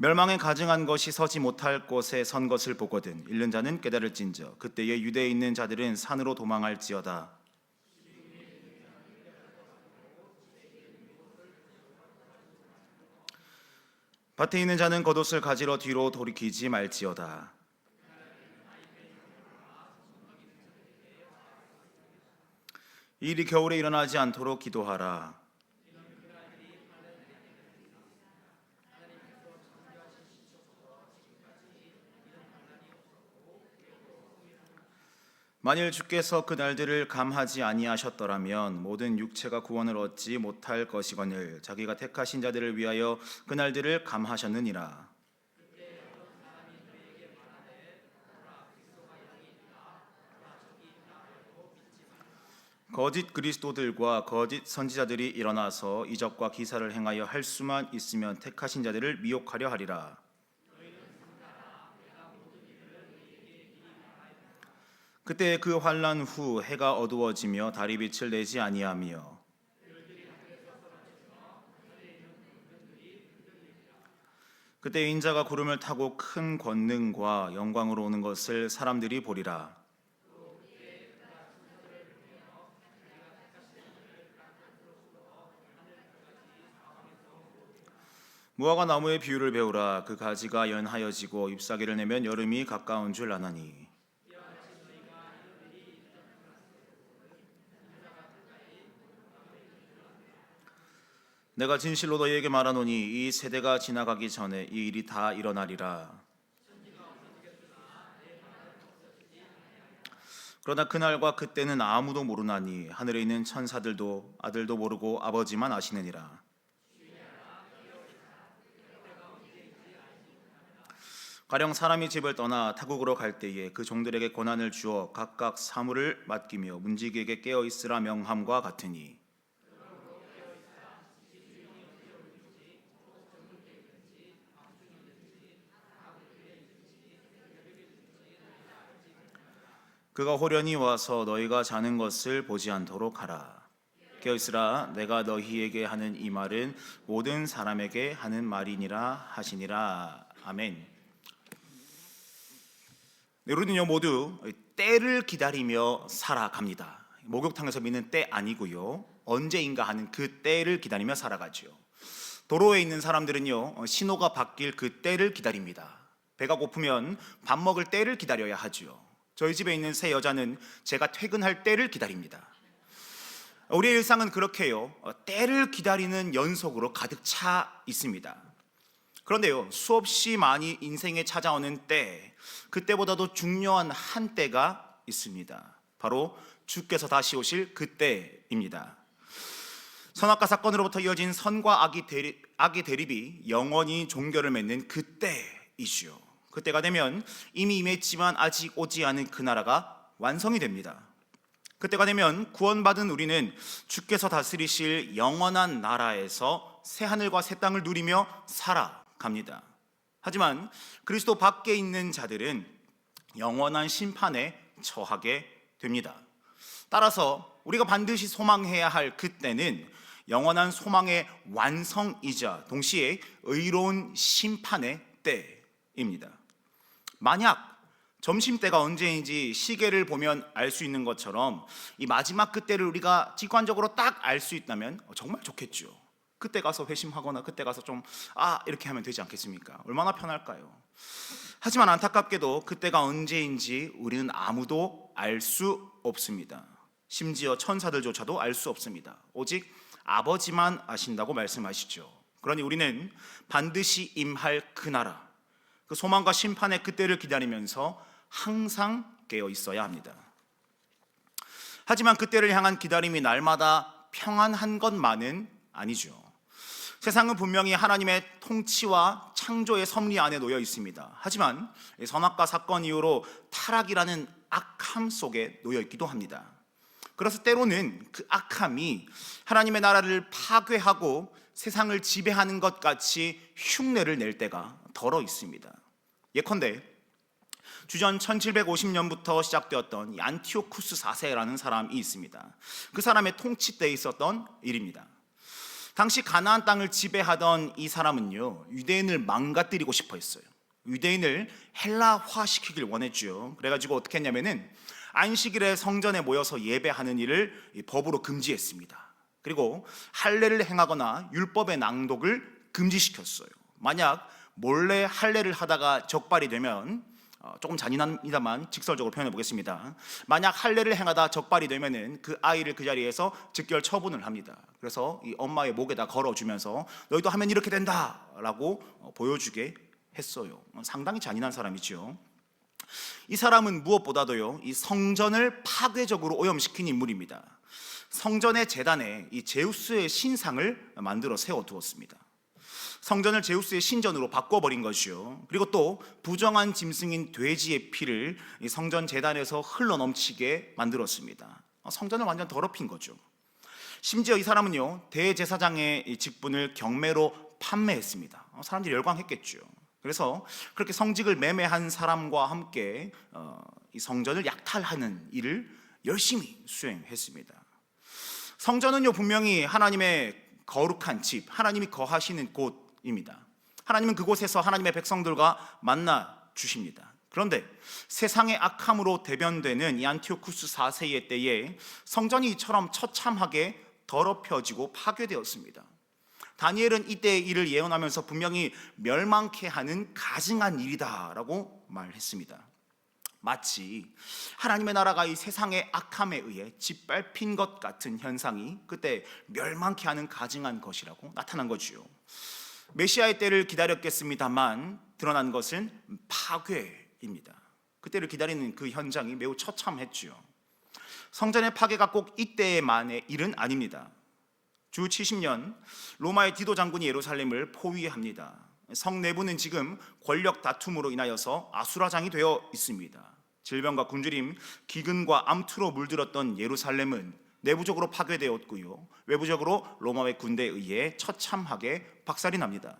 멸망에 가증한 것이 서지 못할 곳에 선 것을 보거든 잃는 자는 깨달을진저 그때에 유대에 있는 자들은 산으로 도망할지어다. 밭에 있는 자는 겉옷을 가지러 뒤로 돌이키지 말지어다. 이 일이 겨울에 일어나지 않도록 기도하라 만일 주께서 그 날들을 감하지 아니하셨더라면 모든 육체가 구원을 얻지 못할 것이거늘 자기가 택하신 자들을 위하여 그 날들을 감하셨느니라. 거짓 그리스도들과 거짓 선지자들이 일어나서 이적과 기사를 행하여 할 수만 있으면 택하신 자들을 미혹하려 하리라 그때 그 환란 후 해가 어두워지며 달이 빛을 내지 아니하며 그때 인자가 구름을 타고 큰 권능과 영광으로 오는 것을 사람들이 보리라. 무화과 나무의 비유를 배우라. 그 가지가 연하여지고 잎사귀를 내면 여름이 가까운 줄 아나니 내가 진실로 너희에게 말하노니 이 세대가 지나가기 전에 이 일이 다 일어나리라. 그러나 그날과 그때는 아무도 모르나니 하늘에 있는 천사들도 아들도 모르고 아버지만 아시느니라. 가령 사람이 집을 떠나 타국으로 갈 때에 그 종들에게 고난을 주어 각각 사물을 맡기며 문지기에게 깨어 있으라 명함과 같으니 그가 호련히 와서 너희가 자는 것을 보지 않도록 하라. 깨어 있으라 내가 너희에게 하는 이 말은 모든 사람에게 하는 말이니라 하시니라. 아멘. 네, 우리는요 모두 때를 기다리며 살아갑니다. 목욕탕에서 믿는 때 아니고요. 언제인가 하는 그 때를 기다리며 살아가죠. 도로에 있는 사람들은요 어, 신호가 바뀔 그 때를 기다립니다. 배가 고프면 밥 먹을 때를 기다려야 하죠. 저희 집에 있는 새 여자는 제가 퇴근할 때를 기다립니다. 우리의 일상은 그렇게요. 어, 때를 기다리는 연속으로 가득 차 있습니다. 그런데요, 수없이 많이 인생에 찾아오는 때, 그때보다도 중요한 한 때가 있습니다. 바로 주께서 다시 오실 그때입니다. 선악과 사건으로부터 이어진 선과 악의 대립이 영원히 종결을 맺는 그때이지요. 그때가 되면 이미 임했지만 아직 오지 않은 그 나라가 완성이 됩니다. 그때가 되면 구원받은 우리는 주께서 다스리실 영원한 나라에서 새 하늘과 새 땅을 누리며 살아갑니다. 하지만 그리스도 밖에 있는 자들은 영원한 심판에 처하게 됩니다. 따라서 우리가 반드시 소망해야 할 그때는 영원한 소망의 완성이자 동시에 의로운 심판의 때입니다. 만약 점심 때가 언제인지 시계를 보면 알 수 있는 것처럼 이 마지막 그때를 우리가 직관적으로 딱 알 수 있다면 정말 좋겠죠. 그때 가서 회심하거나 그때 가서 좀 아 이렇게 하면 되지 않겠습니까? 얼마나 편할까요? 하지만 안타깝게도 그때가 언제인지 우리는 아무도 알 수 없습니다. 심지어 천사들조차도 알 수 없습니다. 오직 아버지만 아신다고 말씀하시죠. 그러니 우리는 반드시 임할 그 나라, 그 소망과 심판의 그때를 기다리면서 항상 깨어 있어야 합니다. 하지만 그때를 향한 기다림이 날마다 평안한 것만은 아니죠. 세상은 분명히 하나님의 통치와 창조의 섭리 안에 놓여 있습니다. 하지만 선악과 사건 이후로 타락이라는 악함 속에 놓여 있기도 합니다. 그래서 때로는 그 악함이 하나님의 나라를 파괴하고 세상을 지배하는 것 같이 흉내를 낼 때가 덜어 있습니다. 예컨대 주전 1750년부터 시작되었던 이 안티오쿠스 4세라는 사람이 있습니다. 그 사람의 통치 때 있었던 일입니다. 당시 가나안 땅을 지배하던 이 사람은요 유대인을 망가뜨리고 싶어 했어요. 유대인을 헬라화 시키길 원했죠. 그래가지고 어떻게 했냐면은 안식일에 성전에 모여서 예배하는 일을 이 법으로 금지했습니다. 그리고 할례를 행하거나 율법의 낭독을 금지시켰어요. 만약 몰래 할례를 하다가 적발이 되면 어, 조금 잔인합니다만 직설적으로 표현해 보겠습니다. 만약 할례를 행하다 적발이 되면은 그 아이를 그 자리에서 즉결 처분을 합니다. 그래서 이 엄마의 목에다 걸어주면서 너희도 하면 이렇게 된다라고 어, 보여주게 했어요. 어, 상당히 잔인한 사람이죠. 이 사람은 무엇보다도요 이 성전을 파괴적으로 오염시킨 인물입니다. 성전의 재단에 이 제우스의 신상을 만들어 세워 두었습니다. 성전을 제우스의 신전으로 바꿔버린 것이요. 그리고 또 부정한 짐승인 돼지의 피를 이 성전 재단에서 흘러 넘치게 만들었습니다. 어, 성전을 완전 더럽힌 거죠. 심지어 이 사람은요 대제사장의 이 직분을 경매로 판매했습니다. 어, 사람들이 열광했겠죠. 그래서 그렇게 성직을 매매한 사람과 함께 어, 이 성전을 약탈하는 일을 열심히 수행했습니다. 성전은요 분명히 하나님의 거룩한 집, 하나님이 거하시는 곳입니다. 하나님은 그곳에서 하나님의 백성들과 만나 주십니다. 그런데 세상의 악함으로 대변되는 이 안티오쿠스 4세의 때에 성전이 이처럼 처참하게 더럽혀지고 파괴되었습니다. 다니엘은 이때의 일을 예언하면서 분명히 멸망케 하는 가증한 일이다라고 말했습니다. 마치 하나님의 나라가 이 세상의 악함에 의해 짓밟힌 것 같은 현상이 그때 멸망케 하는 가증한 것이라고 나타난 거지요. 메시아의 때를 기다렸겠습니다만 드러난 것은 파괴입니다. 그때를 기다리는 그 현장이 매우 처참했지요. 성전의 파괴가 꼭 이때만의 일은 아닙니다. 주 70년 로마의 디도 장군이 예루살렘을 포위합니다. 성 내부는 지금 권력 다툼으로 인하여서 아수라장이 되어 있습니다. 질병과 굶주림, 기근과 암투로 물들었던 예루살렘은 내부적으로 파괴되었고요. 외부적으로 로마의 군대에 의해 처참하게 박살이 납니다.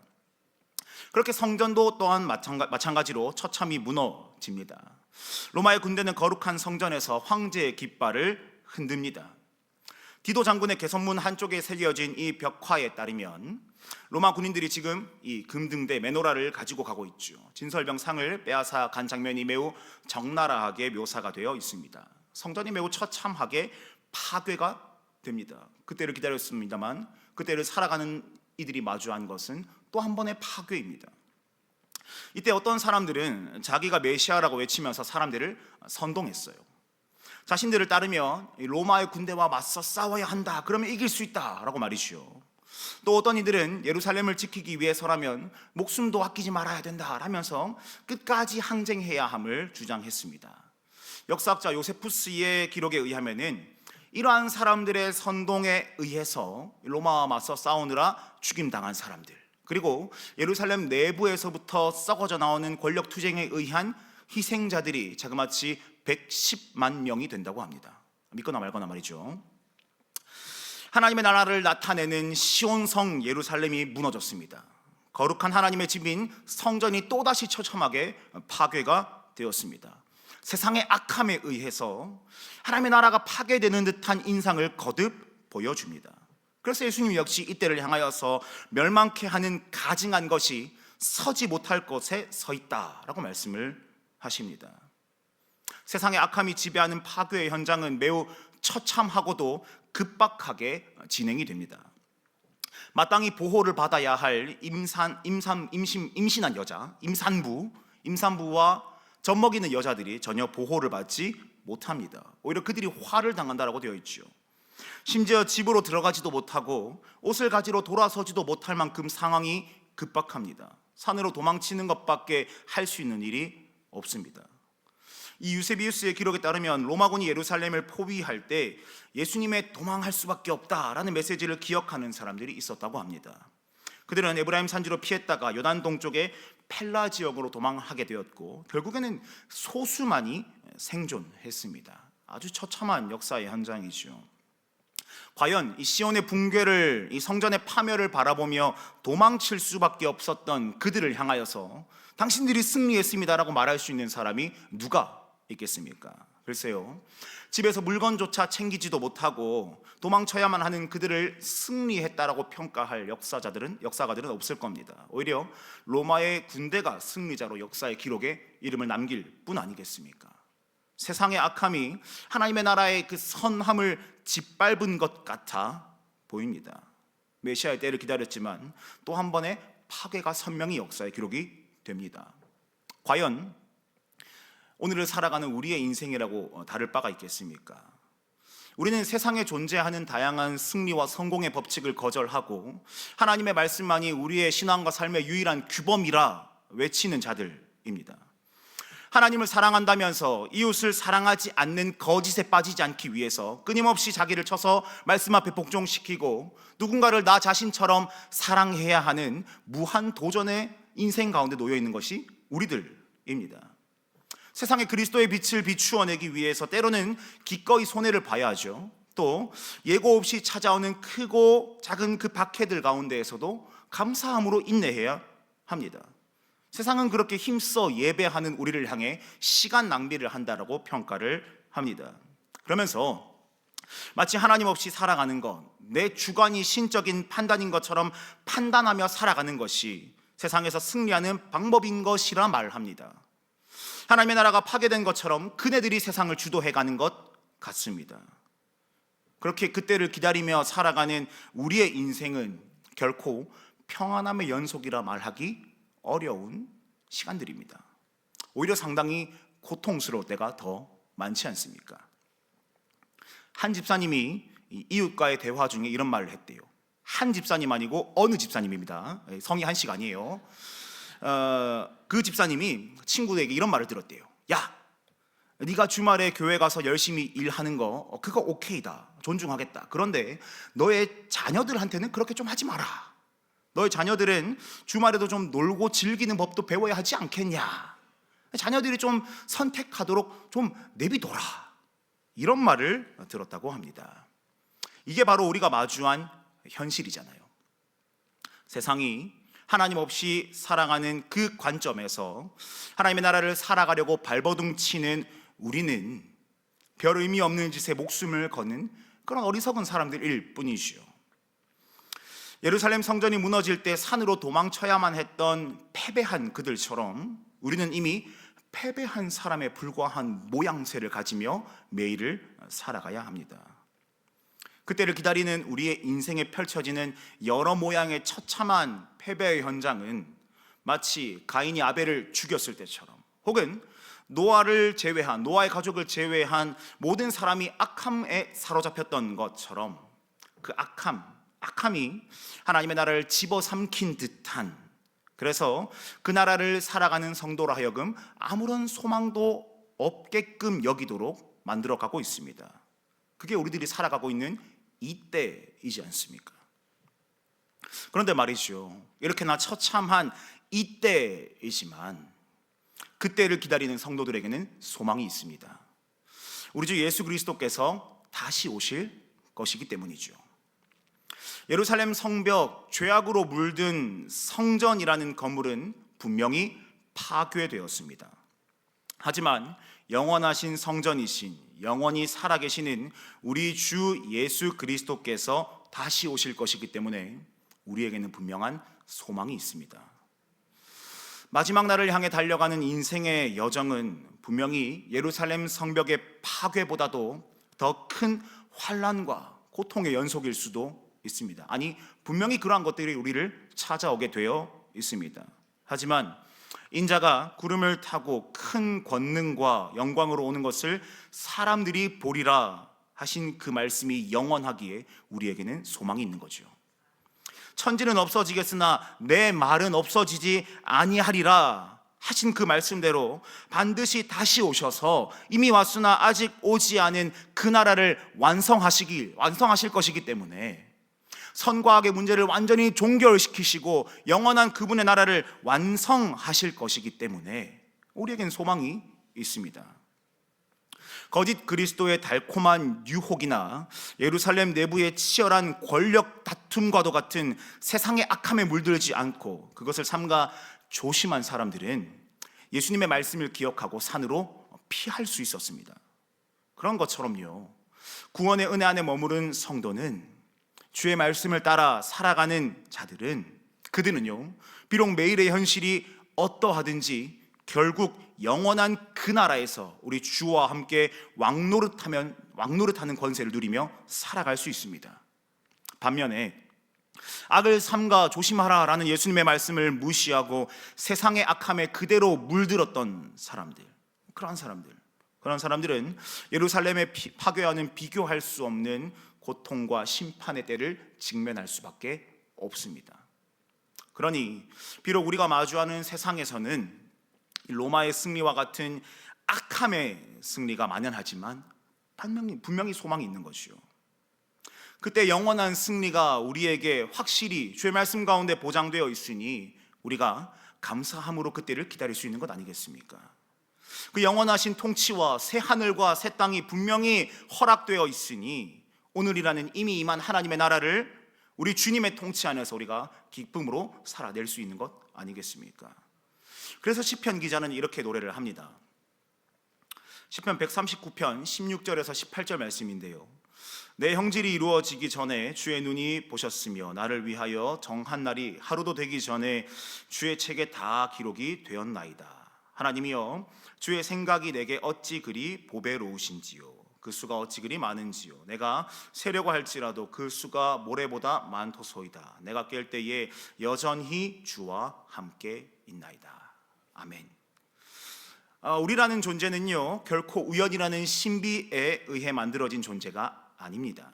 그렇게 성전도 또한 마찬가 지로 처참히 무너집니다. 로마의 군대는 거룩한 성전에서 황제의 깃발을 흔듭니다. 디도 장군의 개선문 한쪽에 새겨진 이 벽화에 따르면 로마 군인들이 지금 이 금등대 메노라를 가지고 가고 있죠. 진설병 상을 빼앗아 간 장면이 매우 적나라하게 묘사가 되어 있습니다. 성전이 매우 처참하게 파괴가 됩니다. 그때를 기다렸습니다만 그때를 살아가는 이들이 마주한 것은 또 한 번의 파괴입니다. 이때 어떤 사람들은 자기가 메시아라고 외치면서 사람들을 선동했어요. 자신들을 따르면 로마의 군대와 맞서 싸워야 한다. 그러면 이길 수 있다라고 말이죠. 또 어떤 이들은 예루살렘을 지키기 위해서라면 목숨도 아끼지 말아야 된다 라면서 끝까지 항쟁해야 함을 주장했습니다. 역사학자 요세푸스의 기록에 의하면은 이러한 사람들의 선동에 의해서 로마와 맞서 싸우느라 죽임당한 사람들 그리고 예루살렘 내부에서부터 썩어져 나오는 권력 투쟁에 의한 희생자들이 자그마치 110만 명이 된다고 합니다. 믿거나 말거나 말이죠. 하나님의 나라를 나타내는 시온성 예루살렘이 무너졌습니다. 거룩한 하나님의 집인 성전이 또다시 처참하게 파괴가 되었습니다. 세상의 악함에 의해서 하나님의 나라가 파괴되는 듯한 인상을 거듭 보여줍니다. 그래서 예수님 역시 이때를 향하여서 멸망케 하는 가증한 것이 서지 못할 곳에 서 있다라고 말씀을 하십니다. 세상의 악함이 지배하는 파괴의 현장은 매우 처참하고도 급박하게 진행이 됩니다. 마땅히 보호를 받아야 할 임산, 임산, 임신, 임신한 여자, 임산부, 임산부와 젖먹이는 여자들이 전혀 보호를 받지 못합니다. 오히려 그들이 화를 당한다라고 되어 있죠. 심지어 집으로 들어가지도 못하고 옷을 가지러 돌아서지도 못할 만큼 상황이 급박합니다. 산으로 도망치는 것밖에 할 수 있는 일이 없습니다. 이 유세비우스의 기록에 따르면 로마군이 예루살렘을 포위할 때 예수님의 도망할 수밖에 없다라는 메시지를 기억하는 사람들이 있었다고 합니다. 그들은 에브라임 산지로 피했다가 요단 동쪽의 펠라 지역으로 도망하게 되었고 결국에는 소수만이 생존했습니다. 아주 처참한 역사의 현장이죠. 과연 이 시온의 붕괴를 이 성전의 파멸을 바라보며 도망칠 수밖에 없었던 그들을 향하여서 당신들이 승리했습니다라고 말할 수 있는 사람이 누가 있겠습니까? 글쎄요. 집에서 물건조차 챙기지도 못하고 도망쳐야만 하는 그들을 승리했다라고 평가할 역사자들은 역사가들은 없을 겁니다. 오히려 로마의 군대가 승리자로 역사의 기록에 이름을 남길 뿐 아니겠습니까? 세상의 악함이 하나님의 나라의 그 선함을 짓밟은 것 같아 보입니다. 메시아의 때를 기다렸지만 또 한 번의 파괴가 선명히 역사의 기록이 됩니다. 과연 오늘을 살아가는 우리의 인생이라고 다를 바가 있겠습니까? 우리는 세상에 존재하는 다양한 승리와 성공의 법칙을 거절하고 하나님의 말씀만이 우리의 신앙과 삶의 유일한 규범이라 외치는 자들입니다. 하나님을 사랑한다면서 이웃을 사랑하지 않는 거짓에 빠지지 않기 위해서 끊임없이 자기를 쳐서 말씀 앞에 복종시키고 누군가를 나 자신처럼 사랑해야 하는 무한 도전의 인생 가운데 놓여 있는 것이 우리들입니다. 세상에 그리스도의 빛을 비추어 내기 위해서 때로는 기꺼이 손해를 봐야 하죠. 또 예고 없이 찾아오는 크고 작은 그 박해들 가운데에서도 감사함으로 인내해야 합니다. 세상은 그렇게 힘써 예배하는 우리를 향해 시간 낭비를 한다라고 평가를 합니다. 그러면서 마치 하나님 없이 살아가는 것, 내 주관이 신적인 판단인 것처럼 판단하며 살아가는 것이 세상에서 승리하는 방법인 것이라 말합니다. 하나님의 나라가 파괴된 것처럼 그네들이 세상을 주도해 가는 것 같습니다. 그렇게 그때를 기다리며 살아가는 우리의 인생은 결코 평안함의 연속이라 말하기 어려운 시간들입니다. 오히려 상당히 고통스러울 때가 더 많지 않습니까? 한 집사님이 이웃과의 대화 중에 이런 말을 했대요. 한 집사님 아니고 어느 집사님입니다. 성이 한 씨가 아니에요. 어, 그 집사님이 친구에게 이런 말을 들었대요. 야, 네가 주말에 교회 가서 열심히 일하는 거 어, 그거 오케이다. 존중하겠다. 그런데 너의 자녀들한테는 그렇게 좀 하지 마라. 너의 자녀들은 주말에도 좀 놀고 즐기는 법도 배워야 하지 않겠냐. 자녀들이 좀 선택하도록 좀 내비둬라. 이런 말을 들었다고 합니다. 이게 바로 우리가 마주한 현실이잖아요. 세상이 하나님 없이 살아가는 그 관점에서 하나님의 나라를 살아가려고 발버둥 치는 우리는 별 의미 없는 짓에 목숨을 거는 그런 어리석은 사람들일 뿐이지요. 예루살렘 성전이 무너질 때 산으로 도망쳐야만 했던 패배한 그들처럼 우리는 이미 패배한 사람에 불과한 모양새를 가지며 매일을 살아가야 합니다. 그때를 기다리는 우리의 인생에 펼쳐지는 여러 모양의 처참한 패배의 현장은 마치 가인이 아벨을 죽였을 때처럼 혹은 노아를 제외한 노아의 가족을 제외한 모든 사람이 악함에 사로잡혔던 것처럼 그 악함 악함이 하나님의 나라를 집어삼킨 듯한 그래서 그 나라를 살아가는 성도로 하여금 아무런 소망도 없게끔 여기도록 만들어 가고 있습니다. 그게 우리들이 살아가고 있는 이때이지 않습니까? 그런데 말이죠. 이렇게나 처참한 이때이지만 그때를 기다리는 성도들에게는 소망이 있습니다. 우리 주 예수 그리스도께서 다시 오실 것이기 때문이죠. 예루살렘 성벽 죄악으로 물든 성전이라는 건물은 분명히 파괴되었습니다. 하지만 영원하신 성전이신 영원히 살아계시는 우리 주 예수 그리스도께서 다시 오실 것이기 때문에 우리에게는 분명한 소망이 있습니다. 마지막 날을 향해 달려가는 인생의 여정은 분명히 예루살렘 성벽의 파괴보다도 더 큰 환란과 고통의 연속일 수도 있습니다. 아니 분명히 그러한 것들이 우리를 찾아오게 되어 있습니다. 하지만 인자가 구름을 타고 큰 권능과 영광으로 오는 것을 사람들이 보리라 하신 그 말씀이 영원하기에 우리에게는 소망이 있는 거죠. 천지는 없어지겠으나 내 말은 없어지지 아니하리라 하신 그 말씀대로 반드시 다시 오셔서 이미 왔으나 아직 오지 않은 그 나라를 완성하시길 완성하실 것이기 때문에 선과 악의 문제를 완전히 종결시키시고 영원한 그분의 나라를 완성하실 것이기 때문에 우리에겐 소망이 있습니다. 거짓 그리스도의 달콤한 유혹이나 예루살렘 내부의 치열한 권력 다툼과도 같은 세상의 악함에 물들지 않고 그것을 삼가 조심한 사람들은 예수님의 말씀을 기억하고 산으로 피할 수 있었습니다. 그런 것처럼요. 구원의 은혜 안에 머무른 성도는 주의 말씀을 따라 살아가는 자들은 그들은요. 비록 매일의 현실이 어떠하든지 결국 영원한 그 나라에서 우리 주와 함께 왕노릇하면 왕노릇하는 권세를 누리며 살아갈 수 있습니다. 반면에 악을 삼가 조심하라라는 예수님의 말씀을 무시하고 세상의 악함에 그대로 물들었던 사람들, 그런 사람들, 그런 사람들은 예루살렘의 피- 파괴와는 비교할 수 없는 고통과 심판의 때를 직면할 수밖에 없습니다. 그러니 비록 우리가 마주하는 세상에서는 이 로마의 승리와 같은 악함의 승리가 만연하지만 분명히, 분명히 소망이 있는 것이요. 그때 영원한 승리가 우리에게 확실히 주의 말씀 가운데 보장되어 있으니 우리가 감사함으로 그때를 기다릴 수 있는 것 아니겠습니까? 그 영원하신 통치와 새 하늘과 새 땅이 분명히 허락되어 있으니 오늘이라는 이미 임한 하나님의 나라를 우리 주님의 통치 안에서 우리가 기쁨으로 살아낼 수 있는 것 아니겠습니까? 그래서 시편 기자는 이렇게 노래를 합니다. 시편 139편 16절에서 18절 말씀인데요. 내 형질이 이루어지기 전에 주의 눈이 보셨으며 나를 위하여 정한 날이 하루도 되기 전에 주의 책에 다 기록이 되었나이다. 하나님이여 주의 생각이 내게 어찌 그리 보배로우신지요. 그 수가 어찌 그리 많은지요. 내가 세려고 할지라도 그 수가 모래보다 많도소이다. 내가 깰 때에 여전히 주와 함께 있나이다. 아멘. 아, 우리라는 존재는요 결코 우연이라는 신비에 의해 만들어진 존재가 아닙니다.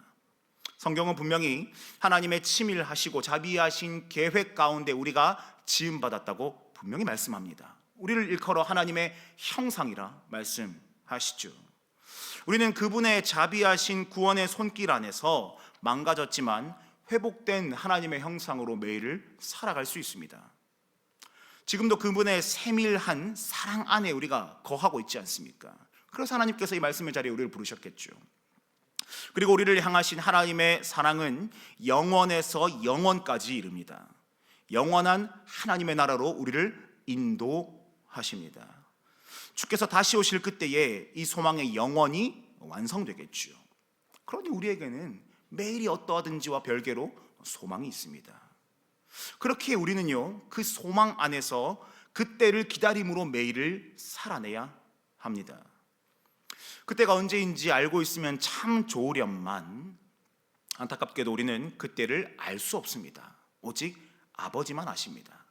성경은 분명히 하나님의 치밀하시고 자비하신 계획 가운데 우리가 지음 받았다고 분명히 말씀합니다. 우리를 일컬어 하나님의 형상이라 말씀하시죠. 우리는 그분의 자비하신 구원의 손길 안에서 망가졌지만 회복된 하나님의 형상으로 매일을 살아갈 수 있습니다. 지금도 그분의 세밀한 사랑 안에 우리가 거하고 있지 않습니까? 그래서 하나님께서 이 말씀의 자리에 우리를 부르셨겠죠. 그리고 우리를 향하신 하나님의 사랑은 영원에서 영원까지 이릅니다. 영원한 하나님의 나라로 우리를 인도하십니다. 주께서 다시 오실 그때에 이 소망의 영원이 완성되겠죠. 그러니 우리에게는 매일이 어떠하든지와 별개로 소망이 있습니다. 그렇게 우리는요, 그 소망 안에서 그때를 기다림으로 매일을 살아내야 합니다. 그때가 언제인지 알고 있으면 참 좋으련만 안타깝게도 우리는 그때를 알 수 없습니다. 오직 아버지만 아십니다.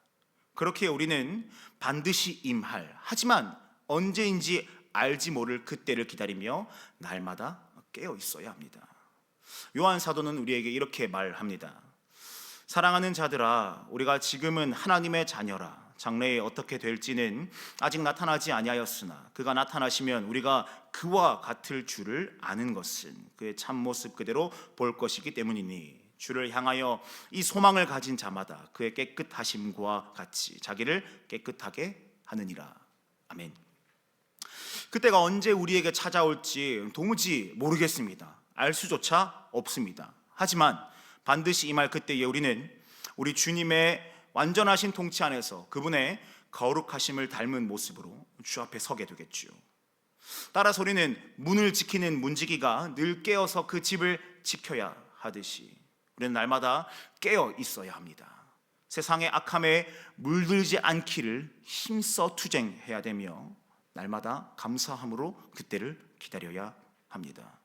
그렇게 우리는 반드시 임할 하지만 언제인지 알지 모를 그때를 기다리며 날마다 깨어 있어야 합니다. 요한 사도는 우리에게 이렇게 말합니다. 사랑하는 자들아 우리가 지금은 하나님의 자녀라 장래에 어떻게 될지는 아직 나타나지 아니하였으나 그가 나타나시면 우리가 그와 같을 줄을 아는 것은 그의 참 모습 그대로 볼 것이기 때문이니 주를 향하여 이 소망을 가진 자마다 그의 깨끗하심과 같이 자기를 깨끗하게 하느니라 아멘. 그때가 언제 우리에게 찾아올지 도무지 모르겠습니다. 알 수조차 없습니다. 하지만 반드시 이말 그때에 우리는 우리 주님의 완전하신 통치 안에서 그분의 거룩하심을 닮은 모습으로 주 앞에 서게 되겠지요. 따라서 우리는 문을 지키는 문지기가 늘 깨어서 그 집을 지켜야 하듯이 우리는 날마다 깨어 있어야 합니다. 세상의 악함에 물들지 않기를 힘써 투쟁해야 되며 날마다 감사함으로 그때를 기다려야 합니다.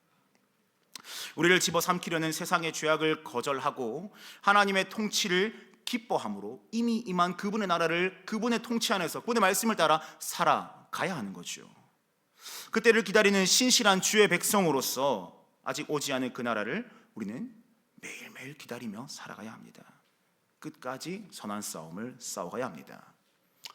우리를 집어삼키려는 세상의 죄악을 거절하고 하나님의 통치를 기뻐함으로 이미 임한 그분의 나라를 그분의 통치 안에서 그분의 말씀을 따라 살아가야 하는 거죠. 그때를 기다리는 신실한 주의 백성으로서 아직 오지 않은 그 나라를 우리는 매일매일 기다리며 살아가야 합니다. 끝까지 선한 싸움을 싸워가야 합니다.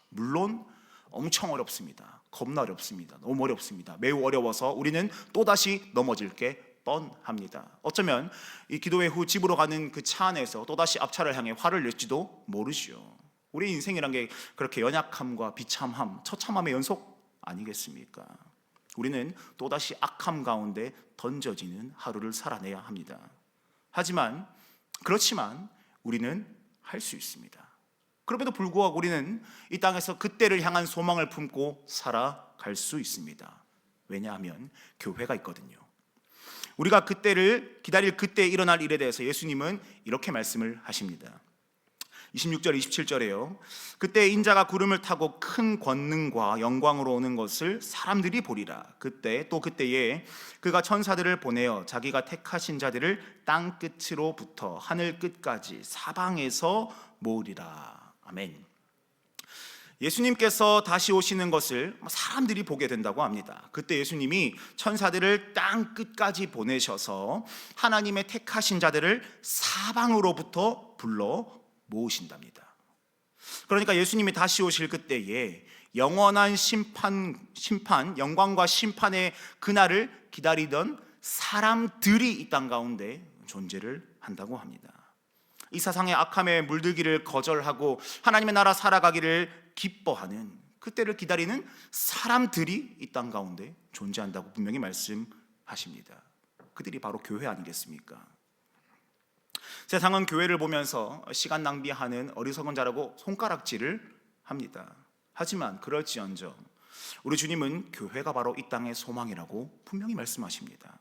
물론 엄청 어렵습니다. 겁나 어렵습니다. 너무 어렵습니다. 매우 어려워서 우리는 또다시 넘어질 게 뻔합니다. 어쩌면 이 기도회 후 집으로 가는 그 차 안에서 또다시 앞차를 향해 화를 낼지도 모르죠. 우리 인생이란 게 그렇게 연약함과 비참함, 처참함의 연속 아니겠습니까? 우리는 또다시 악함 가운데 던져지는 하루를 살아내야 합니다. 하지만 그렇지만 우리는 할 수 있습니다. 그럼에도 불구하고 우리는 이 땅에서 그때를 향한 소망을 품고 살아갈 수 있습니다. 왜냐하면 교회가 있거든요. 우리가 그때를 기다릴 그때 일어날 일에 대해서 예수님은 이렇게 말씀을 하십니다. 26절 27절에요. 그때 인자가 구름을 타고 큰 권능과 영광으로 오는 것을 사람들이 보리라. 그때 또 그때에 그가 천사들을 보내어 자기가 택하신 자들을 땅 끝으로부터 하늘 끝까지 사방에서 모으리라. 아멘. 예수님께서 다시 오시는 것을 사람들이 보게 된다고 합니다. 그때 예수님이 천사들을 땅 끝까지 보내셔서 하나님의 택하신 자들을 사방으로부터 불러 모으신답니다. 그러니까 예수님이 다시 오실 그때에 영원한 심판, 심판, 영광과 심판의 그날을 기다리던 사람들이 이 땅 가운데 존재를 한다고 합니다. 이 세상의 악함에 물들기를 거절하고 하나님의 나라 살아가기를 기뻐하는 그때를 기다리는 사람들이 이 땅 가운데 존재한다고 분명히 말씀하십니다. 그들이 바로 교회 아니겠습니까? 세상은 교회를 보면서 시간 낭비하는 어리석은 자라고 손가락질을 합니다. 하지만 그럴지언정 우리 주님은 교회가 바로 이 땅의 소망이라고 분명히 말씀하십니다.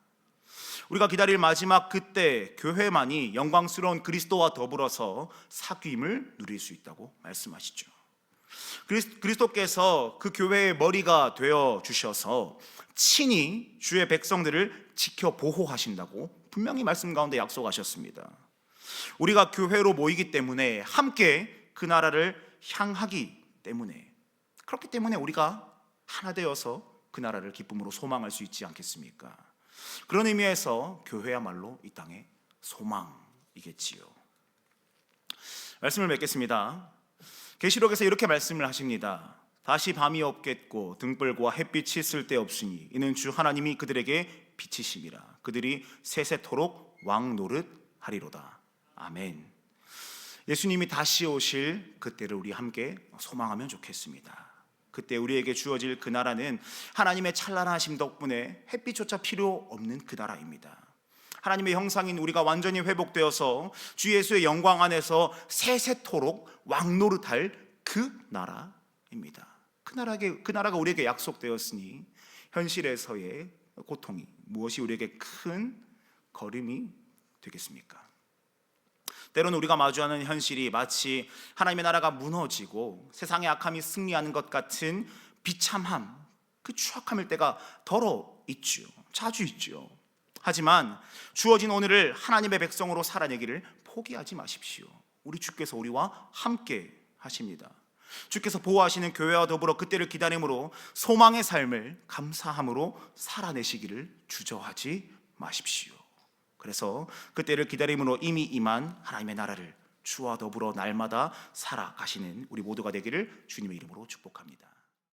우리가 기다릴 마지막 그때 교회만이 영광스러운 그리스도와 더불어서 사귐을 누릴 수 있다고 말씀하시죠. 그리스- 그리스도께서 그 교회의 머리가 되어 주셔서 친히 주의 백성들을 지켜 보호하신다고 분명히 말씀 가운데 약속하셨습니다. 우리가 교회로 모이기 때문에 함께 그 나라를 향하기 때문에 그렇기 때문에 우리가 하나 되어서 그 나라를 기쁨으로 소망할 수 있지 않겠습니까? 그런 의미에서 교회야말로 이 땅의 소망이겠지요. 말씀을 맺겠습니다. 계시록에서 이렇게 말씀을 하십니다. 다시 밤이 없겠고 등불과 햇빛이 쓸데없으니 이는 주 하나님이 그들에게 빛이심이라 그들이 세세토록 왕 노릇 하리로다. 아멘. 예수님이 다시 오실 그때를 우리 함께 소망하면 좋겠습니다. 그때 우리에게 주어질 그 나라는 하나님의 찬란하심 덕분에 햇빛조차 필요 없는 그 나라입니다. 하나님의 형상인 우리가 완전히 회복되어서 주 예수의 영광 안에서 세세토록 왕노릇할 그 나라입니다. 그 나라게 그 나라가 우리에게 약속되었으니 현실에서의 고통이 무엇이 우리에게 큰 걸음이 되겠습니까? 때로는 우리가 마주하는 현실이 마치 하나님의 나라가 무너지고 세상의 악함이 승리하는 것 같은 비참함, 그 추악함일 때가 더러 있죠. 자주 있죠. 하지만 주어진 오늘을 하나님의 백성으로 살아내기를 포기하지 마십시오. 우리 주께서 우리와 함께 하십니다. 주께서 보호하시는 교회와 더불어 그때를 기다림으로 소망의 삶을 감사함으로 살아내시기를 주저하지 마십시오. 그래서 그때를 기다림으로 이미 임한 하나님의 나라를 주와 더불어 날마다 살아가시는 우리 모두가 되기를 주님의 이름으로 축복합니다.